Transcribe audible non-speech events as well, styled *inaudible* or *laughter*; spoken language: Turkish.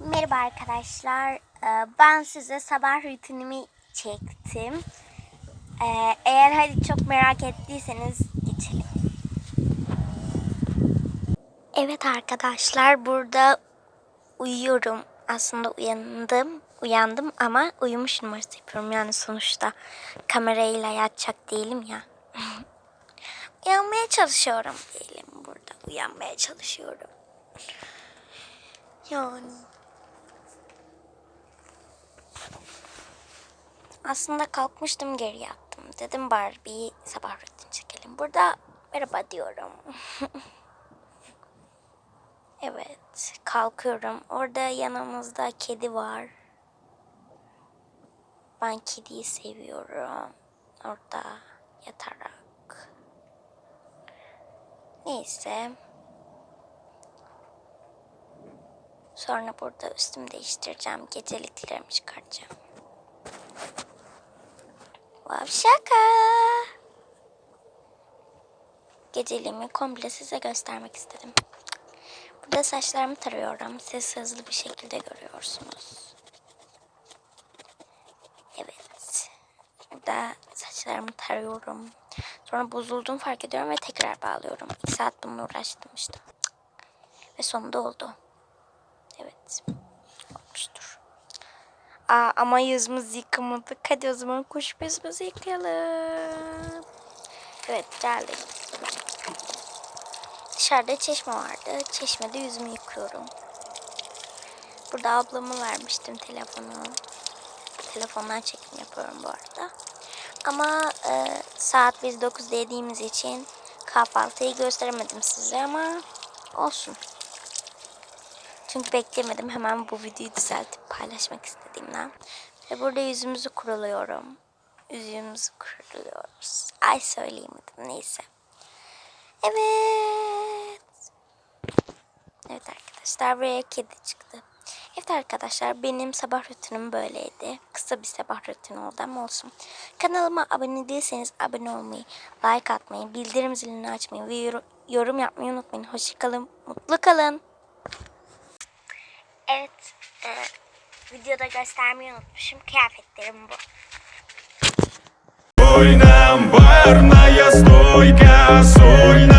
Merhaba arkadaşlar. Ee, Ben size sabah rutinimi çektim. Ee, Eğer hadi çok merak ettiyseniz geçelim. Evet arkadaşlar burada uyuyorum. Aslında uyandım. Uyandım ama uyumuş numarası yapıyorum. Yani sonuçta kamerayla yatacak değilim ya. *laughs* Uyanmaya çalışıyorum diyelim burada. Uyanmaya çalışıyorum. Yani. Aslında kalkmıştım geri yattım. Dedim bari bir sabah rutin çekelim. Burada merhaba diyorum. *laughs* evet kalkıyorum. Orada yanımızda kedi var. Ben kediyi seviyorum. Orada yatarak. Neyse. Sonra burada üstümü değiştireceğim. Geceliklerimi çıkartacağım. Wow, şaka. Geceliğimi komple size göstermek istedim. Burada saçlarımı tarıyorum. Siz hızlı bir şekilde görüyorsunuz. Evet. Burada saçlarımı tarıyorum. Sonra bozulduğunu fark ediyorum ve tekrar bağlıyorum. İki saat bununla uğraştım işte. Ve sonunda oldu. Evet. Aa, ama yüzümüzü yıkamadık. Hadi o zaman kuş yüzümüzü yıkayalım. Evet geldik. Dışarıda çeşme vardı. Çeşmede yüzümü yıkıyorum. Burada ablamı vermiştim telefonu. Telefondan çekim yapıyorum bu arada. Ama e, saat biz 9 dediğimiz için kahvaltıyı gösteremedim size ama olsun. Çünkü beklemedim hemen bu videoyu düzeltip paylaşmak istediğimden. Ve burada yüzümüzü kuruluyorum. Yüzümüzü kuruluyoruz. Ay söyleyemedim neyse. Evet. Evet arkadaşlar buraya kedi çıktı. Evet arkadaşlar benim sabah rutinim böyleydi. Kısa bir sabah rutini oldu ama olsun. Kanalıma abone değilseniz abone olmayı, like atmayı, bildirim zilini açmayı ve yor- yorum yapmayı unutmayın. Hoşçakalın, mutlu kalın. Evet, e, videoda göstermeyi unutmuşum. Kıyafetlerim bu. Ой, нам барная стойка, соль на